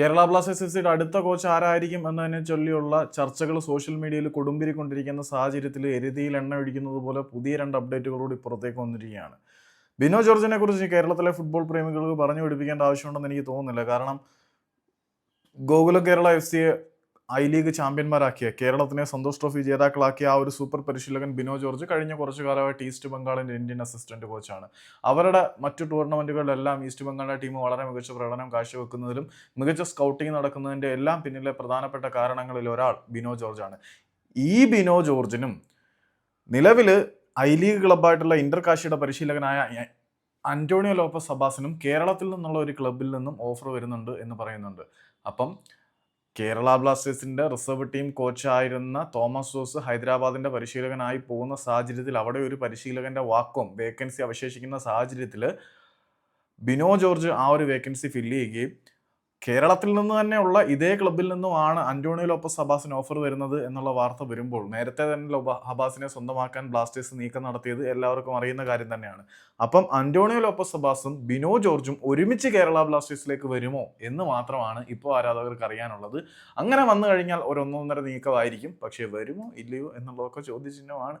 Kerala Blasters F സിയുടെ അടുത്ത coach ആരായിരിക്കും എന്നതിനെ ചൊല്ലിയുള്ള ചർച്ചകൾ സോഷ്യൽ മീഡിയയിൽ കൊടുമ്പിരിക്കൊണ്ടിരിക്കുന്ന സാഹചര്യത്തിൽ എരുതിയിൽ എണ്ണ ഒഴിക്കുന്നത് പോലെ പുതിയ രണ്ട് അപ്ഡേറ്റുകളോട് ഇപ്പുറത്തേക്ക് വന്നിരിക്കുകയാണ്. ബിനോ ജോർജിനെ കുറിച്ച് കേരളത്തിലെ ഫുട്ബോൾ പ്രേമികൾക്ക് പറഞ്ഞു പിടിപ്പിക്കേണ്ട ആവശ്യമുണ്ടെന്ന് എനിക്ക് തോന്നുന്നില്ല. കാരണം ഗോകുലം കേരള എഫ് സിയെ ഐ ലീഗ് ചാമ്പ്യന്മാരാക്കിയ കേരളത്തിനെ സന്തോഷ് ട്രോഫി ജേതാക്കളാക്കിയ ആ ഒരു സൂപ്പർ പരിശീലകൻ ബിനോ ജോർജ് കഴിഞ്ഞ കുറച്ചു കാലമായിട്ട് ഈസ്റ്റ് ബംഗാളിന്റെ ഇന്ത്യൻ അസിസ്റ്റന്റ് കോച്ചാണ് അവരുടെ മറ്റു ടൂർണമെന്റുകളിലെല്ലാം ഈസ്റ്റ് ബംഗാളിന്റെ ടീം വളരെ മികച്ച പ്രകടനം കാഴ്ചവെക്കുന്നതിലും മികച്ച സ്കൗട്ടിംഗ് നടക്കുന്നതിന്റെ എല്ലാം പിന്നിലെ പ്രധാനപ്പെട്ട കാരണങ്ങളിൽ ഒരാൾ ബിനോ ജോർജാണ്. ഈ ബിനോ ജോർജിനും നിലവിൽ ഐ ലീഗ് ക്ലബ്ബായിട്ടുള്ള ഇന്റർ കാശിയുടെ പരിശീലകനായ അന്റോണിയോ ലോപ്പസ് സബാസിനും കേരളത്തിൽ നിന്നുള്ള ഒരു ക്ലബിൽ നിന്നും ഓഫർ വരുന്നുണ്ട് എന്ന് പറയുന്നുണ്ട്. അപ്പം കേരള ബ്ലാസ്റ്റേഴ്സിന്റെ റിസർവ് ടീം കോച്ചായിരുന്ന തോമസ് ജോസ് ഹൈദരാബാദിന്റെ പരിശീലകനായി പോകുന്ന സാഹചര്യത്തിൽ അവിടെ ഒരു പരിശീലകന്റെ വാക്കും വേക്കൻസി അവശേഷിക്കുന്ന സാഹചര്യത്തിൽ ബിനോ ജോർജ് ആ ഒരു വേക്കൻസി ഫില്ല് ചെയ്യുകയും കേരളത്തിൽ നിന്ന് തന്നെയുള്ള ഇതേ ക്ലബിൽ നിന്നുമാണ് അന്റോണിയോ ലോപ്പസ് ഹബാസിന് ഓഫർ വരുന്നത് എന്നുള്ള വാർത്ത വരുമ്പോൾ നേരത്തെ തന്നെ ഹബാസിനെ സ്വന്തമാക്കാൻ ബ്ലാസ്റ്റേഴ്സ് നീക്കം നടത്തിയത് എല്ലാവർക്കും അറിയുന്ന കാര്യം തന്നെയാണ്. അപ്പം അന്റോണിയോ ലോപ്പസ് ഹബാസും ബിനോ ജോർജും ഒരുമിച്ച് കേരള ബ്ലാസ്റ്റേഴ്സിലേക്ക് വരുമോ എന്ന് മാത്രമാണ് ഇപ്പോൾ ആരാധകർക്ക് അറിയാനുള്ളത്. അങ്ങനെ വന്നു കഴിഞ്ഞാൽ ഒരു ഒന്നൊന്നര നീക്കമായിരിക്കും. പക്ഷേ വരുമോ ഇല്ലയോ എന്നുള്ളതൊക്കെ ചോദ്യചിഹ്നമാണ്.